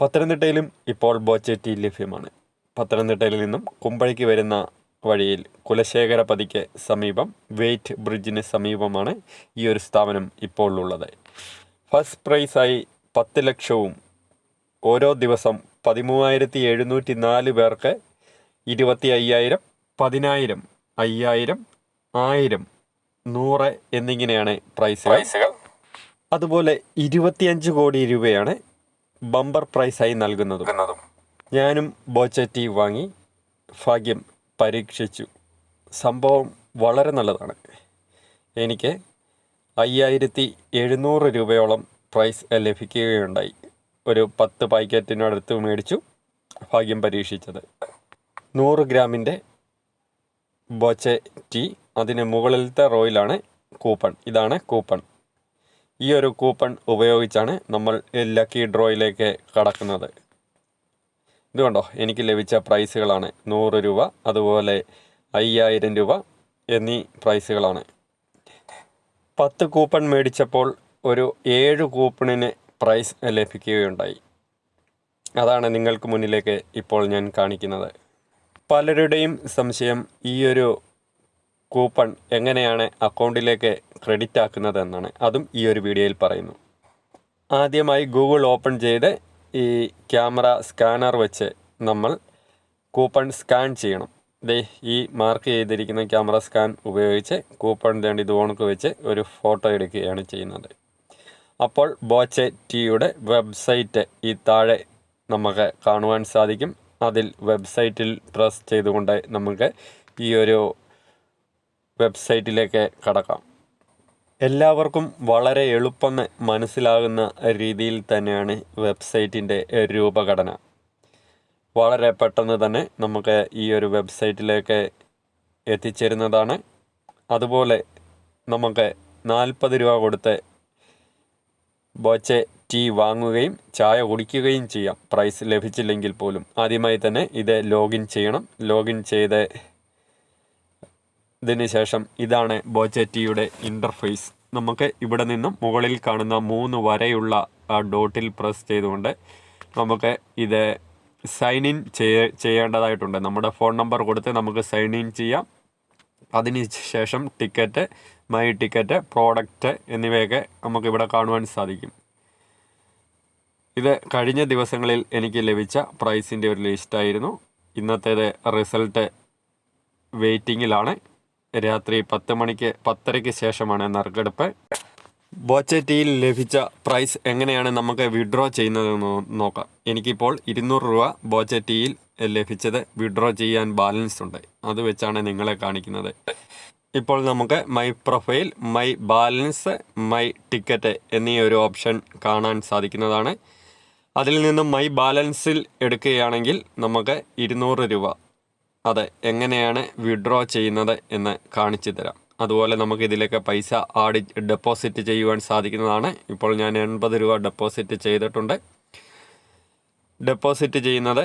പത്തനംതിട്ടയിലും ഇപ്പോൾ ബോച്ചേറ്റി ലഭ്യമാണ്. പത്തനംതിട്ടയിൽ നിന്നും കുമ്പഴയ്ക്ക് വരുന്ന വഴിയിൽ കുലശേഖര പതിക്ക് സമീപം വെയിറ്റ് ബ്രിഡ്ജിന് സമീപമാണ് ഈ ഒരു സ്ഥാപനം ഇപ്പോൾ ഉള്ളത്. ഫസ്റ്റ് പ്രൈസായി പത്ത് ലക്ഷവും ഓരോ ദിവസം പതിമൂവായിരത്തി എഴുന്നൂറ്റി നാല് പേർക്ക് ഇരുപത്തി അയ്യായിരം പതിനായിരം അയ്യായിരം ആയിരം നൂറ് എന്നിങ്ങനെയാണ് പ്രൈസുകൾ. അതുപോലെ ഇരുപത്തിയഞ്ച് കോടി രൂപയാണ് ബമ്പർ പ്രൈസായി നൽകുന്നതും ഞാനും ബോച്ചറ്റി വാങ്ങി ഭാഗ്യം പരീക്ഷിച്ചു. സംഭവം വളരെ നല്ലതാണ്. എനിക്ക് അയ്യായിരത്തി എഴുന്നൂറ് രൂപയോളം പ്രൈസ് ലഭിക്കുകയുണ്ടായി. ഒരു പത്ത് പാക്കറ്റിനടുത്ത് മേടിച്ചു ഭാഗ്യം പരീക്ഷിച്ചത്. നൂറ് ഗ്രാമിന്റെ ബോച്ചെ ടീ അതിന് മുകളിലത്തെ റോയിലാണ് കൂപ്പൺ. ഇതാണ് കൂപ്പൺ. ഈ ഒരു കൂപ്പൺ ഉപയോഗിച്ചാണ് നമ്മൾ ലക്കി ഡ്രോയിലേക്ക് കടക്കുന്നത്. ഇതുകൊണ്ടോ എനിക്ക് ലഭിച്ച പ്രൈസുകളാണ്. നൂറ് രൂപ അതുപോലെ അയ്യായിരം രൂപ എന്നീ പ്രൈസുകളാണ്. പത്ത് കൂപ്പൺ മേടിച്ചപ്പോൾ ഒരു ഏഴ് കൂപ്പണിന് പ്രൈസ് ലഭിക്കുകയുണ്ടായി. അതാണ് നിങ്ങൾക്ക് മുന്നിലേക്ക് ഇപ്പോൾ ഞാൻ കാണിക്കുന്നത്. പലരുടെയും സംശയം ഈ ഒരു കൂപ്പൺ എങ്ങനെയാണ് അക്കൗണ്ടിലേക്ക് ക്രെഡിറ്റ് ആക്കുന്നത് എന്നാണ് അതും ഈ ഒരു വീഡിയോയിൽ പറയുന്നു. ആദ്യമായി ഗൂഗിൾ ഓപ്പൺ ചെയ്ത് ഈ ക്യാമറ സ്കാനർ വെച്ച് നമ്മൾ കൂപ്പൺ സ്കാൻ ചെയ്യണം. ദേ ഈ മാർക്ക് ചെയ്തിരിക്കുന്ന ക്യാമറ സ്കാൻ ഉപയോഗിച്ച് കൂപ്പൺ വേണ്ടി ഇത് ഓണക്ക് വെച്ച് ഒരു ഫോട്ടോ എടുക്കുകയാണ് ചെയ്യുന്നത്. അപ്പോൾ ബോച്ചെ ടിയുടെ വെബ്സൈറ്റ് ഈ താഴെ നമുക്ക് കാണുവാൻ സാധിക്കും. അതിൽ വെബ്സൈറ്റിൽ പ്രസ് ചെയ്തുകൊണ്ട് നമുക്ക് ഈ ഒരു വെബ്സൈറ്റിലേക്ക് കടക്കാം. എല്ലാവർക്കും വളരെ എളുപ്പം മനസ്സിലാകുന്ന രീതിയിൽ തന്നെയാണ് വെബ്സൈറ്റിന്റെ രൂപഘടന. വളരെ പെട്ടെന്ന് തന്നെ നമുക്ക് ഈ ഒരു വെബ്സൈറ്റിലേക്ക് എത്തിച്ചേരുന്നതാണ്. അതുപോലെ നമുക്ക് നാൽപ്പത് രൂപ കൊടുത്ത് ബോച്ചെ ടീ വാങ്ങുകയും ചായ കുടിക്കുകയും ചെയ്യാം. പ്രൈസ് ലഭിച്ചില്ലെങ്കിൽ പോലും ആദ്യമായി തന്നെ ഇത് ലോഗിൻ ചെയ്യണം. ലോഗിൻ ചെയ്ത് ഇതിന് ശേഷം ഇതാണ് ബോജറ്റിയുടെ ഇന്റർഫേസ് നമുക്ക് ഇവിടെ നിന്നും മുകളിൽ കാണുന്ന മൂന്ന് വരെയുള്ള ഡോട്ടിൽ പ്രസ് ചെയ്തുകൊണ്ട് നമുക്ക് ഇത് സൈൻ ഇൻ ചെയ്യ ചെയ്യേണ്ടതായിട്ടുണ്ട്. നമ്മുടെ ഫോൺ നമ്പർ കൊടുത്ത് നമുക്ക് സൈൻ ഇൻ ചെയ്യാം. അതിന് ശേഷം ടിക്കറ്റ് മൈ ടിക്കറ്റ് പ്രോഡക്റ്റ് എന്നിവയൊക്കെ നമുക്ക് ഇവിടെ കാണുവാൻ സാധിക്കും. ഇത് കഴിഞ്ഞ ദിവസങ്ങളിൽ എനിക്ക് ലഭിച്ച പ്രൈസിന്റെ ഒരു ലിസ്റ്റായിരുന്നു ഇന്നത്തേത് റിസൾട്ട് വെയിറ്റിങ്ങിലാണ് രാത്രി പത്ത് മണിക്ക് പത്തരയ്ക്ക് ശേഷമാണ് നറുക്കെടുപ്പ്. ബോച്ചറ്റിയിൽ ലഭിച്ച പ്രൈസ് എങ്ങനെയാണ് നമുക്ക് വിഡ്രോ ചെയ്യുന്നതെന്ന് നോക്കാം. എനിക്കിപ്പോൾ ഇരുന്നൂറ് രൂപ ബോച്ചറ്റിയിൽ ലഭിച്ചത് വിഡ്രോ ചെയ്യാൻ ബാലൻസ് ഉണ്ട്. അത് വെച്ചാണ് നിങ്ങളെ കാണിക്കുന്നത്. ഇപ്പോൾ നമുക്ക് my profile my balance my ticket എന്നീ ഒരു ഓപ്ഷൻ കാണാൻ സാധിക്കുന്നതാണ്. അതിൽ നിന്നും മൈ ബാലൻസിൽ എടുക്കുകയാണെങ്കിൽ നമുക്ക് ഇരുന്നൂറ് രൂപ അതെ എങ്ങനെയാണ് വിഡ്രോ ചെയ്യുന്നത് എന്ന് കാണിച്ചു തരാം. അതുപോലെ നമുക്ക് ഇതിലേക്ക് പൈസ ആഡ് ഡെപ്പോസിറ്റ് ചെയ്യുവാൻ സാധിക്കുന്നതാണ്. ഇപ്പോൾ ഞാൻ എൺപത് രൂപ ഡെപ്പോസിറ്റ് ചെയ്തിട്ടുണ്ട്. ഡെപ്പോസിറ്റ് ചെയ്യുന്നത്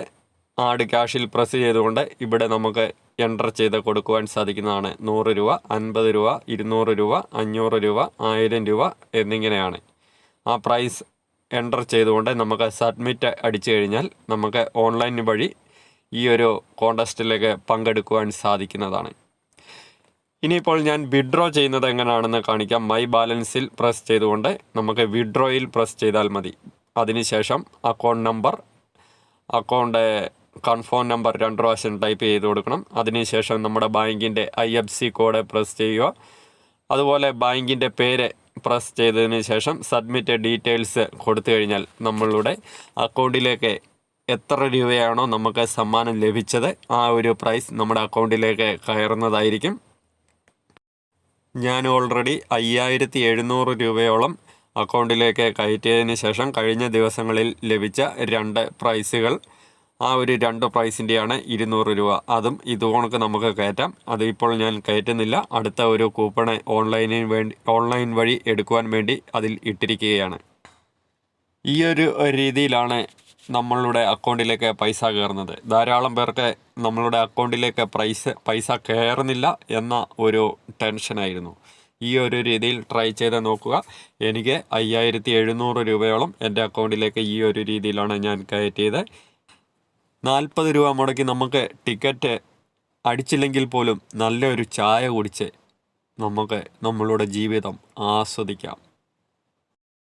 ആഡ് ക്യാഷിൽ പ്രസ് ചെയ്തുകൊണ്ട് ഇവിടെ നമുക്ക് എന്റർ ചെയ്ത് കൊടുക്കുവാൻ സാധിക്കുന്നതാണ്. നൂറ് രൂപ അൻപത് രൂപ ഇരുന്നൂറ് രൂപ അഞ്ഞൂറ് രൂപ ആയിരം രൂപ എന്നിങ്ങനെയാണ്. ആ പ്രൈസ് എന്റർ ചെയ്തുകൊണ്ട് നമുക്ക് സബ്മിറ്റ് അടിച്ചു കഴിഞ്ഞാൽ നമുക്ക് ഓൺലൈൻ വഴി ഈ ഒരു കോണ്ടസ്റ്റിലേക്ക് പങ്കെടുക്കുവാൻ സാധിക്കുന്നതാണ്. ഇനിയിപ്പോൾ ഞാൻ വിഡ്രോ ചെയ്യുന്നത് എങ്ങനെയാണെന്ന് കാണിക്കാം. മൈ ബാലൻസിൽ പ്രസ് ചെയ്തുകൊണ്ട് നമുക്ക് വിഡ്രോയിൽ പ്രസ് ചെയ്താൽ മതി. അതിനുശേഷം account number account confirm number രണ്ട് പ്രാവശ്യം ടൈപ്പ് ചെയ്ത് കൊടുക്കണം. അതിനുശേഷം നമ്മുടെ ബാങ്കിന്റെ I F C code press ചെയ്യുക. അതുപോലെ ബാങ്കിന്റെ പേര് പ്രസ് ചെയ്തതിന് ശേഷം സബ്മിറ്റ് ഡീറ്റെയിൽസ് കൊടുത്തു കഴിഞ്ഞാൽ നമ്മളുടെ അക്കൗണ്ടിലേക്ക് എത്ര രൂപയാണോ നമുക്ക് സമ്മാനം ലഭിച്ചത് ആ ഒരു പ്രൈസ് നമ്മുടെ അക്കൗണ്ടിലേക്ക് കയറുന്നതായിരിക്കും. ഞാൻ ഓൾറെഡി അയ്യായിരത്തി എഴുന്നൂറ് രൂപയോളം അക്കൗണ്ടിലേക്ക് കയറ്റിയതിന് ശേഷം കഴിഞ്ഞ ദിവസങ്ങളിൽ ലഭിച്ച രണ്ട് പ്രൈസുകൾ ആ ഒരു രണ്ട് പ്രൈസിന്റെയാണ് ഇരുന്നൂറ് രൂപ. അതും ഇതുകൊണക്ക് നമുക്ക് കയറ്റാം. അത് ഇപ്പോൾ ഞാൻ കയറ്റുന്നില്ല. അടുത്ത ഒരു കൂപ്പണ് ഓൺലൈനിന് വേണ്ടി ഓൺലൈൻ വഴി എടുക്കുവാൻ വേണ്ടി അതിൽ ഇട്ടിരിക്കുകയാണ്. ഈ ഒരു രീതിയിലാണ് നമ്മളുടെ അക്കൗണ്ടിലേക്ക് പൈസ കയറുന്നത്. ധാരാളം പേർക്ക് നമ്മളുടെ അക്കൗണ്ടിലേക്ക് പ്രൈസ് പൈസ കയറുന്നില്ല എന്ന ഒരു ടെൻഷനായിരുന്നു ഈ ഒരു രീതിയിൽ ട്രൈ ചെയ്ത് നോക്കുക. എനിക്ക് അയ്യായിരത്തി എഴുന്നൂറ് രൂപയോളം എന്റെ അക്കൗണ്ടിലേക്ക് ഈ ഒരു രീതിയിലാണ് ഞാൻ കയറ്റിയത്. നാൽപ്പത് രൂപ മുടക്കി നമുക്ക് ടിക്കറ്റ് അടിച്ചില്ലെങ്കിൽ പോലും നല്ലൊരു ചായ കുടിച്ച് നമുക്ക് നമ്മളുടെ ജീവിതം ആസ്വദിക്കാം.